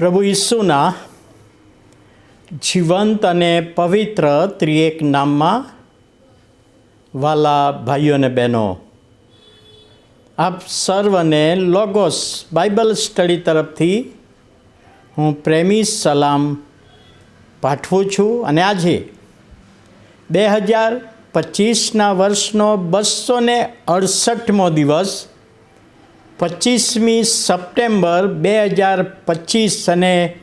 પ્રભુ ઈસુના જીવંત અને પવિત્ર ત્રિએક નામમાં વાલા ભાઈઓ અને બહેનો, આપ સર્વને લોગોસ બાઇબલ સ્ટડી તરફથી હું પ્રેમી સલામ પાઠવું છું અને આજે બે હજાર પચીસના વર્ષનો બસો અડસઠમો દિવસ પચીસમી સપ્ટેમ્બર બે હજાર પચીસ અને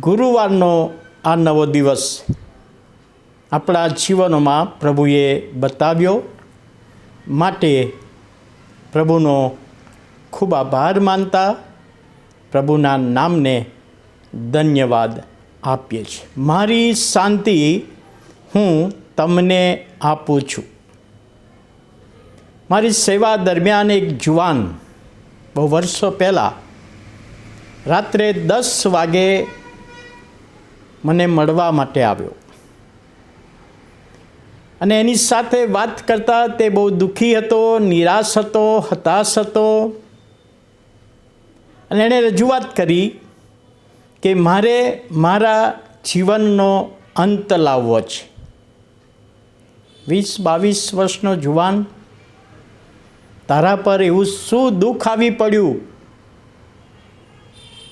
ગુરુવારનો આ નવો દિવસ આપણા જીવનોમાં પ્રભુએ બતાવ્યો. માટે પ્રભુનો ખૂબ આભાર માનતા પ્રભુના નામને ધન્યવાદ આપીએ છીએ. મારી શાંતિ હું તમને આપું છું. મારી સેવા દરમિયાન એક જુવાન બહુ વર્ષો પહેલાં રાત્રે દસ વાગે મને મળવા માટે આવ્યો. અને એની સાથે વાત કરતાં તે બહુ દુઃખી હતો, નિરાશ હતો, હતાશ હતો. અને એણે રજૂઆત કરી કે મારે મારા જીવનનો અંત લાવવો છે. વીસ બાવીસ વર્ષનો જુવાન તારા પર એવું શું દુઃખ આવી પડ્યું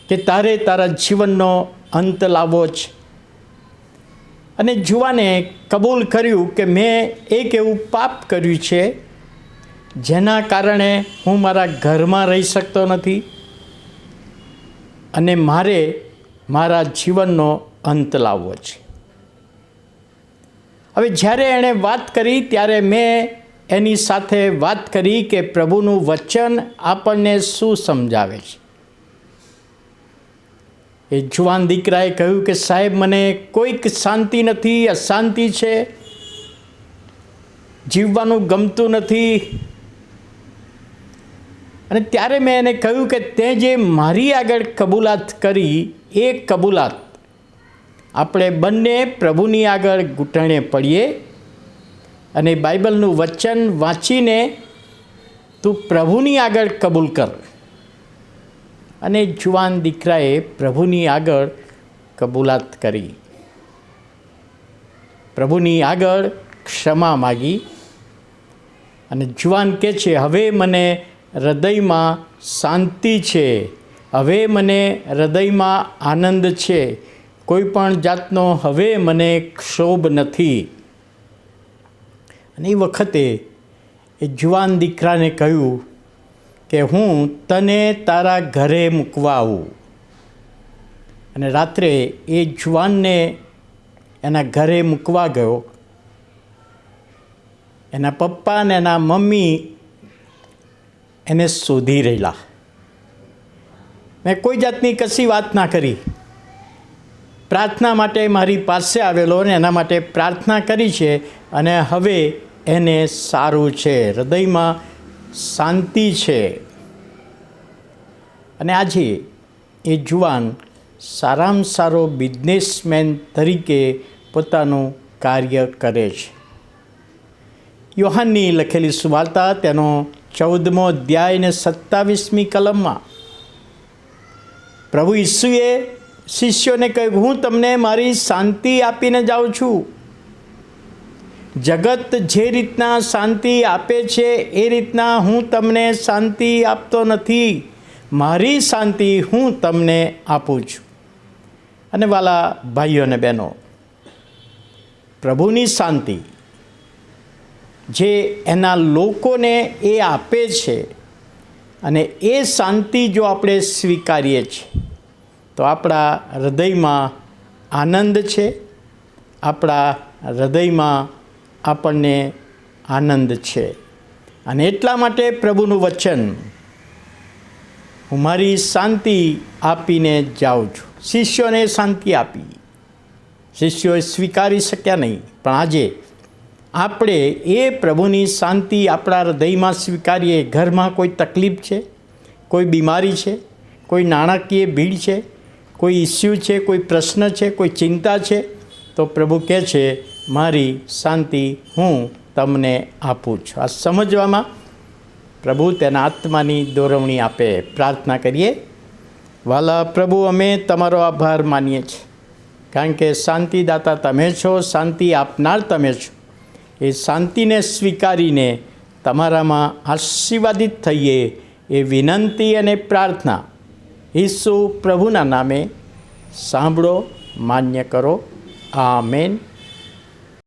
કે તારે તારા જીવનનો અંત લાવવો છે અને જુવાને કબૂલ કર્યું કે મેં એક એવું પાપ કર્યું છે, જેના કારણે હું મારા ઘરમાં રહી શકતો નથી અને મારે મારા જીવનનો અંત લાવવો છે. હવે જ્યારે એણે વાત કરી ત્યારે મેં એની સાથે વાત કરી કે પ્રભુનું વચન આપણને શું સમજાવે છે? એ જુવાન દીકરાએ કહ્યું કે, સાહેબ, મને કોઈક શાંતિ નથી, અશાંતિ છે. જીવવાનું ગમતું નથી. અને ત્યારે મેં એને કહ્યું કે, તે જે મારી આગળ કબૂલાત કરી, એ કબૂલાત આપણે બંને પ્રભુની આગળ ઘૂંટણે પડીએ અને બાઇબલનું વચન વાંચીને તું પ્રભુની આગળ કબૂલ કર. અને જુવાન દીકરાએ પ્રભુની આગળ કબૂલાત કરી. પ્રભુની આગળ ક્ષમા માગી અને જુવાન કહે છે, હવે મને હૃદયમાં શાંતિ છે. હવે મને હૃદયમાં આનંદ છે. કોઈ પણ જાતનો હવે મને ક્ષોભ નથી. અને એ વખતે એ જુવાન દીકરાને કહ્યું કે હું તને તારા ઘરે મૂકવા આવું. અને રાત્રે એ જુવાનને એના ઘરે મૂકવા ગયો. એના પપ્પા અને એના મમ્મી એને શોધી રહેલા. મેં કોઈ જાતની કશી વાત ના કરી. પ્રાર્થના માટે મારી પાસે આવેલો અને એના માટે પ્રાર્થના કરી છે અને હવે એને સારું છે. હૃદયમાં શાંતિ છે. અને આજે એ જુવાન સારામાં સારો બિઝનેસમેન તરીકે પોતાનું કાર્ય કરે છે. યોહાનની લખેલી સુવાર્તા તેનો ચૌદમો અધ્યાય અને સત્તાવીસમી કલમમાં, પ્રભુ ઈસુએ શિષ્યોને કહ્યું, હું તમને મારી શાંતિ આપીને જાઉં છું. જગત જે રીતના શાંતિ આપે છે, એ રીતના હું તમને શાંતિ આપતો નથી. મારી શાંતિ હું તમને આપું છું. અને વાલા ભાઈઓ અને બહેનો, પ્રભુની શાંતિ જે એના લોકોને એ આપે છે અને એ શાંતિ જો આપણે સ્વીકારીએ છીએ, તો આપણા હૃદયમાં આનંદ છે, આપણા હૃદયમાં આપણને આનંદ છે. અને એટલા માટે પ્રભુનું વચન હું મારી શાંતિ આપીને જાઉં છું. શિષ્યોને શાંતિ આપી. શિષ્યોએ સ્વીકારી શક્યા નહીં. પણ આજે આપણે એ પ્રભુની શાંતિ આપણા હૃદયમાં સ્વીકારીએ. ઘરમાં કોઈ તકલીફ છે? કોઈ બીમારી છે? કોઈ નાણાકીય ભીડ છે? કોઈ ઇસ્યુ છે? કોઈ પ્રશ્ન છે? કોઈ ચિંતા છે? તો પ્રભુ કહે છે મારી શાંતિ હું તમને આપું છું. આ સમજવામાં પ્રભુ તેના આત્માની દોરવણી આપે. પ્રાર્થના કરીએ. વાલા પ્રભુ, અમે તમારો આભાર માનીએ છીએ. કારણ કે શાંતિદાતા તમે છો, શાંતિ આપનાર તમે છો. એ શાંતિને સ્વીકારીને તમારામાં આશીર્વાદિત થઈએ એ વિનંતી અને પ્રાર્થના ઈસુ પ્રભુના નામે સાંભળો, માન્ય કરો. આમેન.